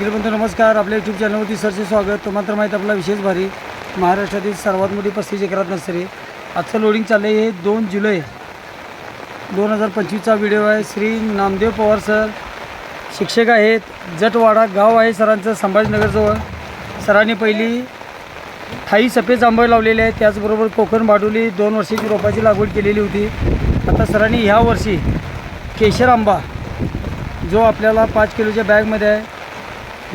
बंधू नमस्कार. आपल्या यूट्यूब चॅनलवरती सरचे स्वागत. तो मात्र माहीत आपला विशेष भारी. महाराष्ट्रातील सर्वात मोठी पस्तीस एकरात नर्सरी. आजचं लोडिंग चाललं आहे हे दोन जुलै दोन हजार पंचवीसचा व्हिडिओ आहे. श्री नामदेव पवार सर शिक्षक आहेत. जटवाडा गाव आहे सरांचं संभाजीनगरजवळ. सरांनी पहिली थाई सफेद आंबे लावलेले आहे. त्याचबरोबर कोकण बाडुली दोन वर्षाची रोपाची लागवड केलेली होती. आता सरांनी ह्या वर्षी केशर आंबा जो आपल्याला पाच किलोच्या बॅगमध्ये आहे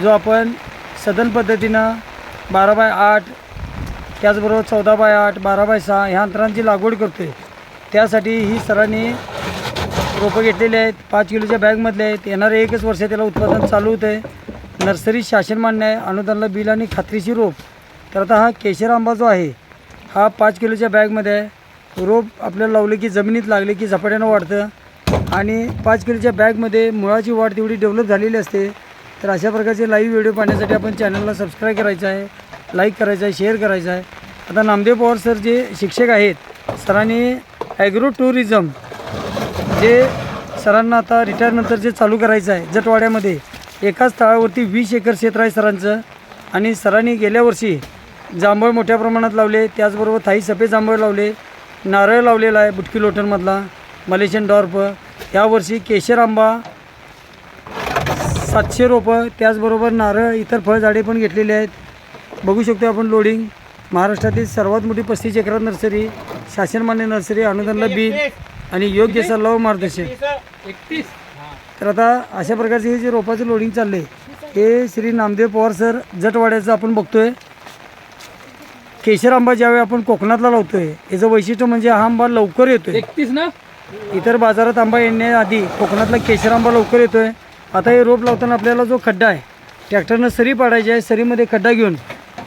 जो आपण सदन पद्धतीनं बारा बाय आठ त्याचबरोबर चौदा बाय आठ बारा बाय सहा ह्या अंतरांची लागवड करतो आहे त्यासाठी ही सरांनी रोपं घेतलेली आहेत पाच किलोच्या बॅगमधले आहेत. येणारे एकच वर्ष त्याला उत्पादन चालू होतं आहे नर्सरी शासन मान्य आहे अनुदानला बिल आणि खात्रीची रोप. तर आता हा केशर आंबा जो आहे हा पाच किलोच्या बॅगमध्ये आहे रोप आपल्याला लावले की जमिनीत लागले की झपाट्यानं वाढतं. आणि पाच किलोच्या बॅगमध्ये मुळाची वाढ तेवढी डेव्हलप झालेली असते. तर अशा प्रकारचे लाईव्ह व्हिडिओ पाहण्यासाठी आपण चॅनलला सबस्क्राईब करायचं आहे लाईक करायचं आहे शेअर करायचं आहे. आता नामदेव पवार सर जे शिक्षक आहेत सरांनी ॲग्रो टुरिझम जे सरांना आता रिटायरनंतर जे चालू करायचं आहे जटवाड्यामध्ये एकाच तळावरती वीस एकर क्षेत्र आहे सरांचं. आणि सरांनी गेल्या वर्षी जांभळ मोठ्या प्रमाणात लावले त्याचबरोबर थाई सफेद जांभळ लावले नारळ लावलेला आहे बुटकी लोटनमधला मलेशियन डॉर्प यावर्षी केशर आंबा सातशे रोपं त्याचबरोबर नारळ इतर फळझाडे पण घेतलेली आहेत. बघू शकतो आपण लोडिंग महाराष्ट्रातील सर्वात मोठी पस्तीस एकरात नर्सरी शासनमान्य नर्सरी अनुदानला बी आणि योग्य सल्ला व मार्गदर्शन. एकतीस तर आता अशा प्रकारचे हे जे रोपाचं लोडिंग चाललं आहे हे श्री नामदेव पवार सर जटवाड्याचं आपण बघतोय. केशर आंबा ज्यावेळी आपण कोकणातला लावतोय याचं वैशिष्ट्य म्हणजे हा आंबा लवकर येतोय. एकतीस ना? इतर बाजारात आंबा येण्याआधी कोकणातला केशर आंबा लवकर येतोय. आता हे रोप लावताना आपल्याला जो खड्डा आहे ट्रॅक्टरनं सरी पाडायची आहे सरीमध्ये खड्डा घेऊन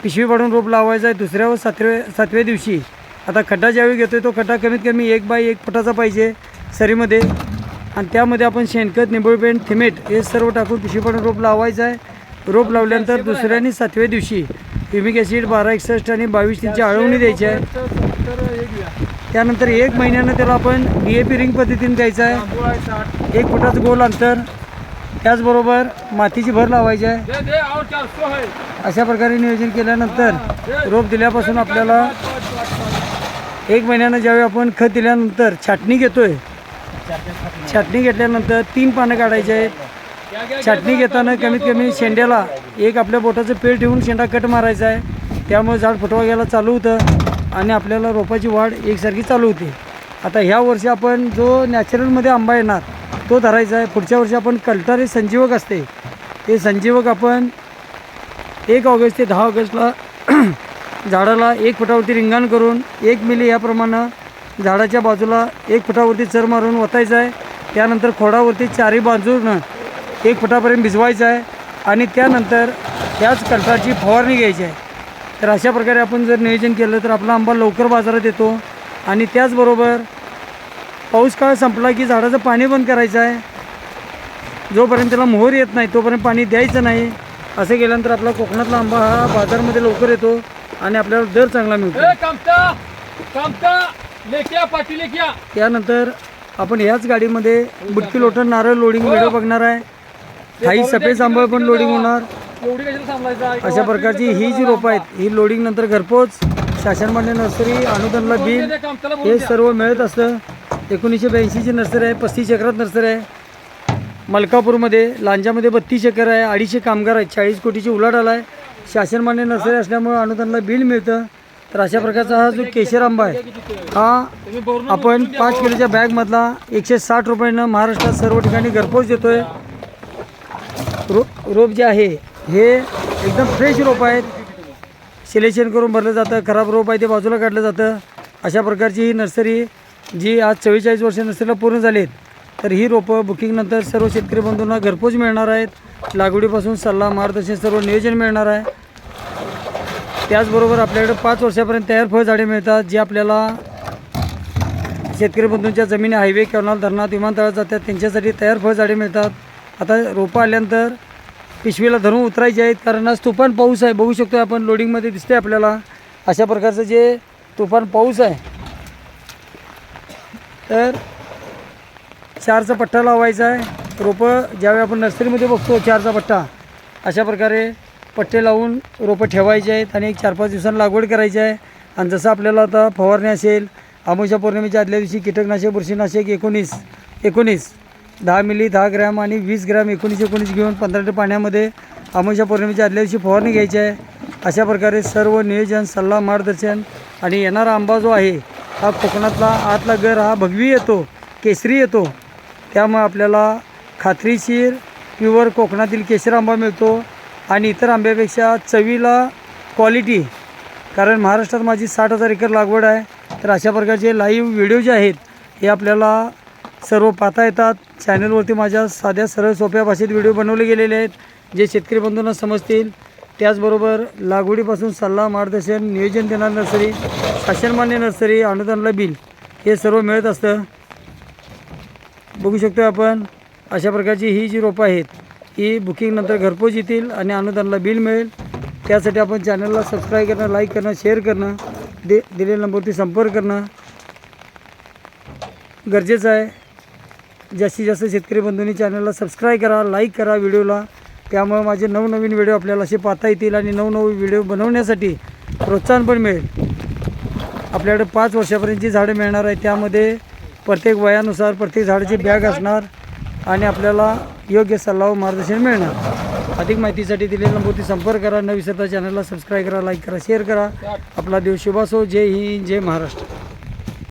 पिशवी पाडून रोप लावायचा आहे. दुसऱ्या व सातव्या सातव्या दिवशी आता खड्डा ज्यावेळी घेतोय तो खड्डा कमीत कमी एक बाय एक फुटाचा पाहिजे सरीमध्ये. आणि त्यामध्ये आपण शेणखत निंबळपेंट थिमेट हे सर्व टाकून पिशवी पाडून रोप लावायचं आहे. रोप लावल्यानंतर दुसऱ्या आणि सातव्या दिवशी युमिक ॲसिड बारा एकसष्ट आणि बावीस तीनची आळवणी द्यायची आहे. त्यानंतर एक महिन्यानं त्याला आपण डी ए पी रिंग पद्धतीने द्यायचं आहे. एक फुटाचं गोल अंतर त्याचबरोबर मातीची भर लावायची आहे. अशा प्रकारे नियोजन केल्यानंतर रोप दिल्यापासून आपल्याला एक महिन्यानं ज्यावेळी आपण खत दिल्यानंतर छाटणी घेतोय छाटणी घेतल्यानंतर तीन पानं काढायचे आहेत छाटणी घेताना कमीत कमी शेंड्याला एक आपल्या बोटाचं पेळ ठेवून शेंडा कट मारायचा आहे. त्यामुळे झाड फुटवा घ्यायला चालू होतं आणि आपल्याला रोपाची वाढ एकसारखी चालू होते. आता ह्या वर्षी आपण जो नॅचरलमध्ये आंबा येणार तो धरायचा आहे. पुढच्या वर्षी आपण कल्टारे संजीवक असते. ते संजीवक आपण एक ऑगस्ट ते दहा ऑगस्टला झाडाला एक फुटावरती रिंगण करून एक मिली याप्रमाणे झाडाच्या बाजूला एक फुटावरती चर मारून ओतायचं आहे. त्यानंतर खोडावरती चारी बाजूनं एक फुटापर्यंत भिजवायचं आहे आणि त्यानंतर त्याच कल्टाची फवारणी घ्यायची आहे. तर अशा प्रकारे आपण जर नियोजन केलं तर आपला आंबा लवकर बाजारात येतो आणि त्याचबरोबर पाऊस काळ संपला की झाडाचं पाणी बंद करायचं आहे. जोपर्यंत त्याला मोहर येत नाही तोपर्यंत पाणी द्यायचं नाही. असं केल्यानंतर आपला कोकणातला आंबा हा बाजारमध्ये लवकर येतो आणि आपल्याला दर चांगला मिळतो. त्यानंतर आपण ह्याच गाडीमध्ये बुटकी लोटण नारळ लोडिंग व्हिडिओ बघणार आहे. काही सफेद आंबा पण लोडिंग होणार. अशा प्रकारची ही जी रोपं आहेत ही लोडिंग नंतर घरपोच शासनमान्य नर्सरी अनुदानला बिल हे सर्व मिळत असतं. एकोणीसशे ब्याऐंशीची नर्सरी आहे पस्तीस एकरात नर्सरी आहे. मलकापूरमध्ये लांजामध्ये बत्तीस एकर आहे अडीचशे कामगार आहेत चाळीस कोटीची उलाढाल आहे. शासनमान्य नर्सरी असल्यामुळं अनुदानला बिल मिळतं. तर अशा प्रकारचा हा जो केशर आंबा आहे हा आपण पाच किलोच्या बॅगमधला एकशे साठ रुपयानं महाराष्ट्रात सर्व ठिकाणी घरपोच देतोय. रो रोप जे आहे हे एकदम फ्रेश रोप आहेत. सिलेक्शन करून भरलं जातं खराब रोप आहे ते बाजूला काढलं जातं. अशा प्रकारची ही नर्सरी जी आज चव्वेचाळीस वर्ष नसलेलं पूर्ण झालीत तर ही रोपं बुकिंगनंतर सर्व शेतकरी बंधूंना घरपोच मिळणार आहेत. लागवडीपासून सल्ला मार्गदर्शन सर्व नियोजन मिळणार आहे. त्याचबरोबर आपल्याकडे पाच वर्षापर्यंत तयार फळझाडे मिळतात जी आपल्याला शेतकरी बंधूंच्या जमिनी हायवे कॅनॉल धरणात विमानतळात जातात. त्यांच्यासाठी तयार फळझाडे मिळतात. आता रोपं आल्यानंतर पिशवीला धरून उतरायचे आहेत कारण आज तुफान पाऊस आहे. बघू शकतो आपण लोडिंगमध्ये दिसते आपल्याला. अशा प्रकारचं जे तुफान पाऊस आहे तर चारचा पट्टा लावायचा आहे. रोपं ज्यावेळी आपण नर्सरीमध्ये बघतो चारचा पट्टा. अशा प्रकारे पट्टे लावून रोपं ठेवायचे आहेत आणि एक चार पाच दिवसांनी लागवड करायची आहे. आणि जसं आपल्याला आता फवारणी असेल अमावस्या पौर्णिमेच्या आदल्या दिवशी कीटकनाशक बुरशीनाशक एकोणीस एकोणीस दहा मिली दहा ग्रॅम आणि वीस ग्रॅम एकोणीस एकोणीस घेऊन पंधरा लिटर पाण्यामध्ये अमावस्या पौर्णिमेच्या आदल्या दिवशी फवारणी घ्यायची आहे. अशा प्रकारे सर्व नियोजन सल्ला मार्गदर्शन आणि येणारा आंबा जो आहे हा कोकणातला आतला गर हा भगवी येतो केसरी येतो. त्यामुळे आपल्याला खात्रीशीर प्युअर कोकणातील केशर आंबा मिळतो आणि इतर आंब्यापेक्षा चवीला क्वालिटी. कारण महाराष्ट्रात माझी साठ हजार एकर लागवड आहे तर अशा प्रकारचे लाईव्ह व्हिडिओ जे आहेत हे आपल्याला सर्व पाहता येतात. चॅनलवरती माझ्या साध्या सरळ सोप्या भाषेत व्हिडिओ बनवले गेलेले आहेत. जे शेतकरी बंधूंना समजतील त्याचबरोबर लागवडीपासून सल्ला मार्गदर्शन नियोजन देणार नर्सरी शासनमान्य नर्सरी अनुदानला बिल हे सर्व मिळत असतं. बघू शकतो आपण अशा प्रकारची ही जी रोपं आहेत ही बुकिंगनंतर घरपोच येतील आणि अनुदानला बिल मिळेल. त्यासाठी आपण चॅनलला सबस्क्राईब करणं लाईक करणं शेअर करणं दे दिलेल्या नंबरवरती संपर्क करणं गरजेचं आहे. जास्तीत जास्त शेतकरी बंधूंनी चॅनलला सबस्क्राईब करा लाईक करा व्हिडिओला त्यामुळे माझे नवनवीन व्हिडिओ आपल्याला असे पाहता येतील आणि नवनवीन व्हिडिओ बनवण्यासाठी प्रोत्साहन पण मिळेल. आपल्याकडे पाच वर्षापर्यंतची झाडं मिळणार आहे त्यामध्ये प्रत्येक वयानुसार प्रत्येक झाडाची बॅग असणार आणि आपल्याला योग्य सल्ला व मार्गदर्शन मिळणार. अधिक माहितीसाठी दिलेल्या नंबरवरती संपर्क करा. न विसरता चॅनलला सबस्क्राईब करा लाईक करा शेअर करा. आपला देव शुभासो जय हिंद जय महाराष्ट्र.